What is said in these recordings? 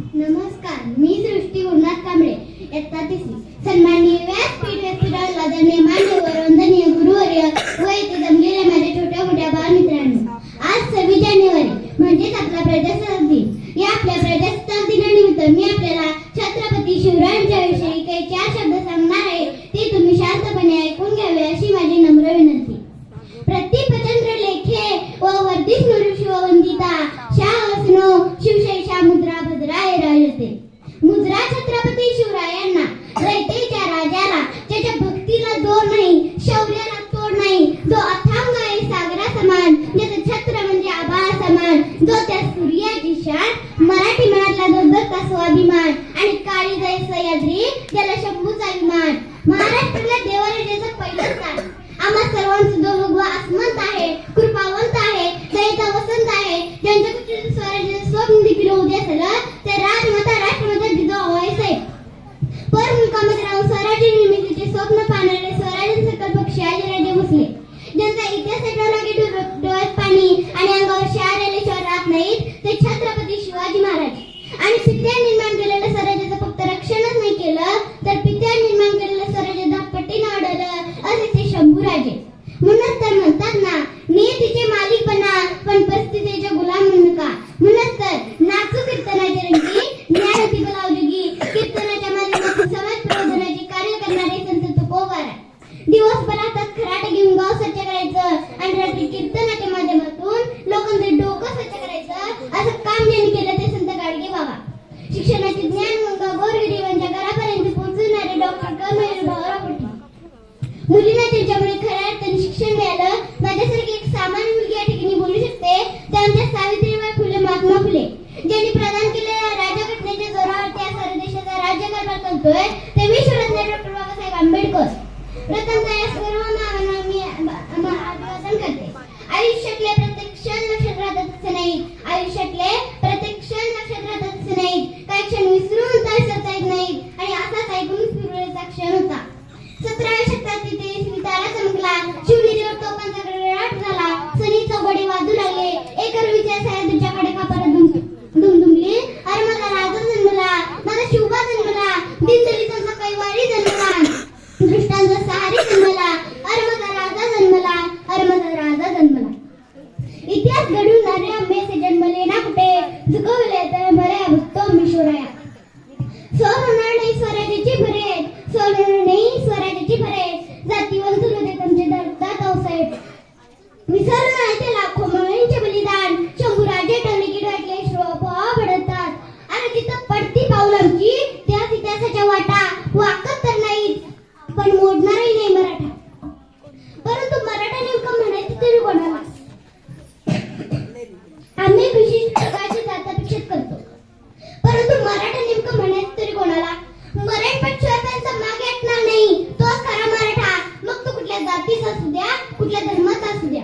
नमस्कार मी सृष्टी गुरुनाथ कांबळे. इयत्ता तिसरी सन्माननीय व्यासपीठ व्यासपीठावर आदरणीय मान्यवर वंदनीय गुरुवर्य व येथे जमलेल्या माझ्या छोट्या मोठ्या बालमित्रांनो आज सव्वीस जानेवारी म्हणजेच आपला प्रजासत्ताक दिन. या आपल्या प्रजासत्ताक दिनानिमित्त मी आपल्याला छत्रपती शिवरायांच्या विषयी काही चार शब्द सूर्याची मराठी मनातला दोघता स्वाभिमान आणि काळी जय सह्याद्री त्याला शंभूचा विमान महाराष्ट्राला देवराजाचं पहिलं स्थान. दिवसभर हातात खराट घेऊन गाव स्वच्छ करायचं आणि रात्री कीर्तनाच्या माध्यमातून लोकांचं डोकं स्वच्छ करायचं असं काम ज्यांनी केलं ते संत गाडगे बाबा. शिक्षणाचे ज्ञान गंगा गोरगरिबांच्या घरापर्यंत पोहोचवणारे डॉक्टर कमल भाऊराव पाटील मुलींना त्यांच्यामुळे खऱ्या अर्थाने शिक्षण मिळालं. माझ्यासारखी एक सामान्य मुलगी या ठिकाणी बोलू शकते त्यांच्या सावित्रीबाई फुले महात्मा फुले. ज्यांनी प्रदान केलेल्या राजघटनेच्या जोरावर त्या साऱ्या देशाचा राज्यकारभार करतोय पण मोडणारही नाही मराठा. परंतु मराठा नेमकं म्हणायचं तरी कोणाला? आम्ही विशिष्ट प्रकारची जातापेक्षित करतो. परंतु मराठा नेमकं म्हणायचं तरी कोणाला? मराठपट त्यांचा मागे हटणार नाही. तोच खरा मराठा. मग तो कुठल्या जातीचा असू द्या कुठल्या धर्माचा असू द्या.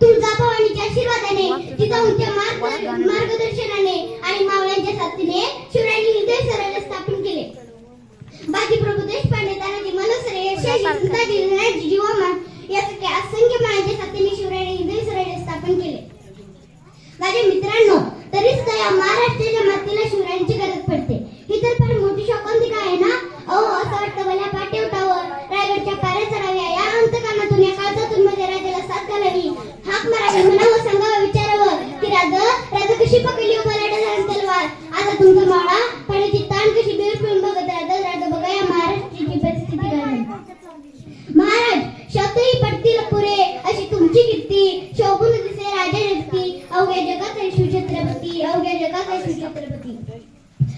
तुळजाभवानीच्या आशीर्वादाने तिचा मार्ग मार्गदर्शनाने आणि मावळ्यांच्या साथीने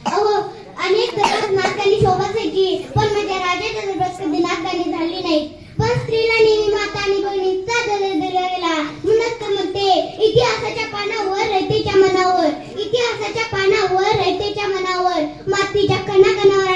अहो अनेक पण माझ्या कधी झाली नाही. पण स्त्रीला नेहमी माता आणि बहिणीचा दर्जा दिला गेला म्हणूनच म्हणते इतिहासाच्या पानावर रयतेच्या मनावर. इतिहासाच्या पानावर रयतेच्या मनावर. मातीच्या कणाकणावर